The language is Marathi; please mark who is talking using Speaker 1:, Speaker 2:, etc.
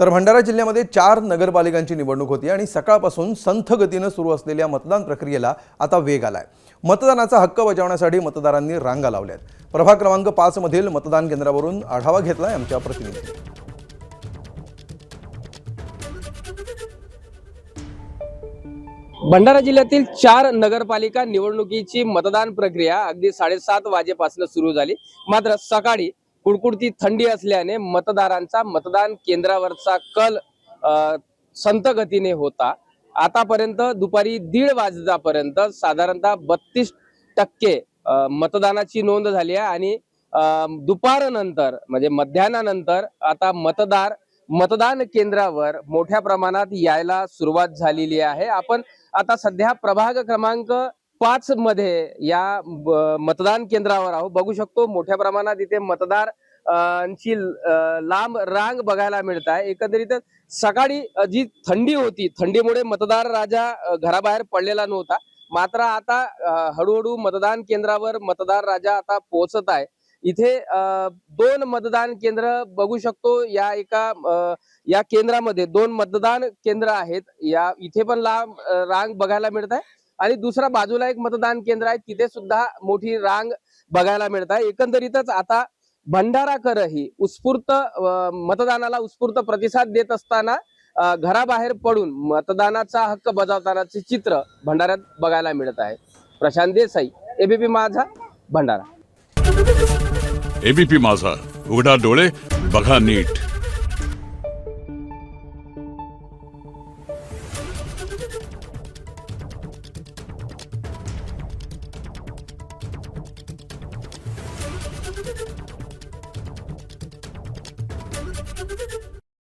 Speaker 1: तर भंडारा जिल्ह्यामध्ये चार नगरपालिकांची निवडणूक होती आणि सकाळपासून संथ गतीनं सुरू असलेल्या मतदान प्रक्रियेला आता वेग आला आहे मतदानाचा हक्क बजावण्यासाठी मतदारांनी रांगा लावल्यात. प्रभाग क्रमांक पाचमधील मतदान केंद्रावरून आढावा घेतलाय आमच्या प्रतिनिधींनी
Speaker 2: भंडारा जिल्ह्यातील चार नगरपालिका निवडणुकीची मतदान प्रक्रिया अगदी साडेसात वाजेपासून सुरू झाली. मात्र सकाळी कुडकुडती थंडी असल्याने मतदारांचा मतदान केंद्रावरचा कल अ, संत गतीने होता. आतापर्यंत दुपारी दीड वाजतापर्यंत साधारणतः बत्तीस टक्के मतदानाची नोंद झाली आहे आणि दुपारनंतर म्हणजे मध्याह्नानंतर आता मतदार मतदान केंद्रावर मोठ्या प्रमाणात यायला सुरुवात झालेली आहे. आपण आता सध्या प्रभाग क्रमांक पाच मध्ये या मतदान केंद्रावर आहोत. बघू शकतो मोठ्या प्रमाणात इथे मतदार ची लांब रांग बघायला मिळत आहे एकंदरीत सकाळी जी थंडी होती थंडीमुळे मतदार राजा घराबाहेर पडलेला नव्हता. मात्र आता हळूहळू मतदान केंद्रावर मतदार राजा आता पोहोचत आहे. इथे अं, दोन मतदान केंद्र बघू शकतो. या एका या केंद्रामध्ये दोन मतदान केंद्र आहेत. या इथे पण लांब रांग बघायला मिळत आहे. आणि दुसऱ्या बाजूला एक मतदान केंद्र आहे तिथे सुद्धा मोठी रांग बघायला मिळत आहे. एकंदरीतच आता भंडाराकरही उत्स्फूर्त मतदानाला उत्स्फूर्त प्रतिसाद देत असताना घराबाहेर पडून मतदानाचा हक्क बजावतानाचे चित्र भंडाऱ्यात बघायला मिळत आहे. प्रशांत देसाई एबीपी माझा भंडारा.
Speaker 3: एबीपी माझा उघडा डोळे बघा नीट.